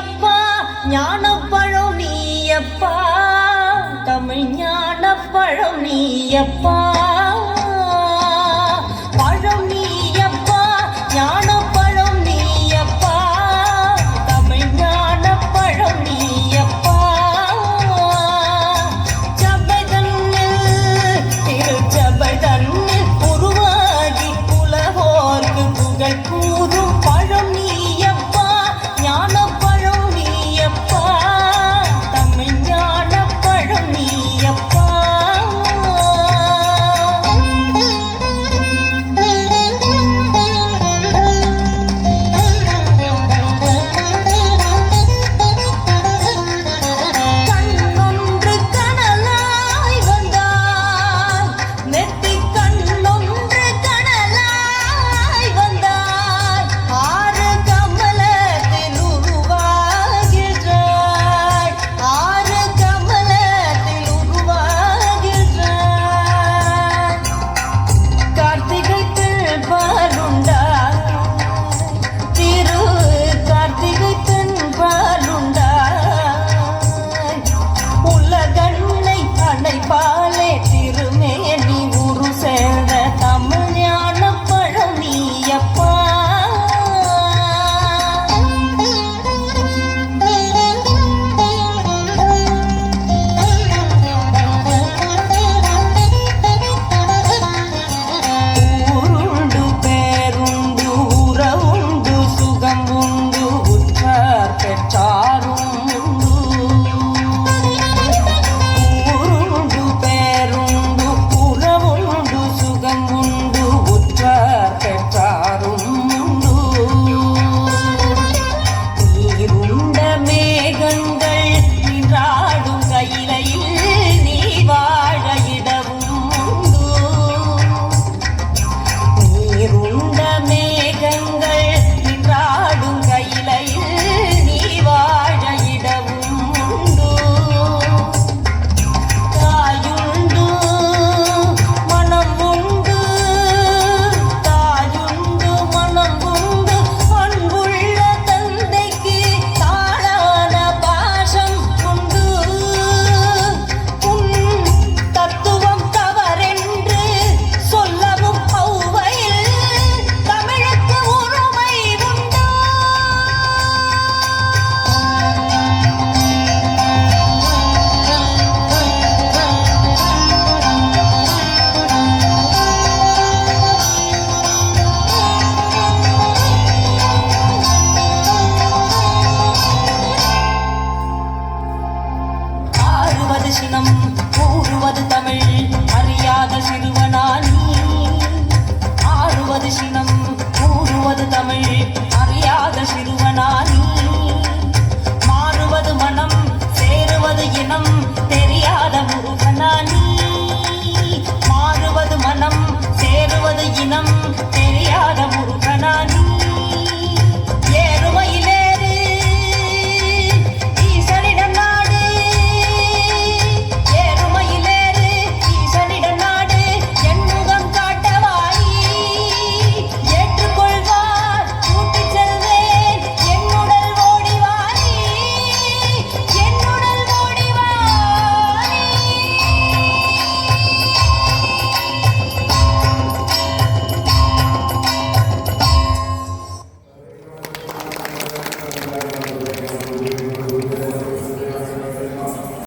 நீயப்பா ஞானப்பழம் நீயப்பா. தமிழ் ஞானப்பழம் நீயப்பா. ஆடுவது சினம் கூறுவது தமிழ். அறியாத சிறுவனா நீ. ஆடுவது சினம் கூறுவது தமிழ்.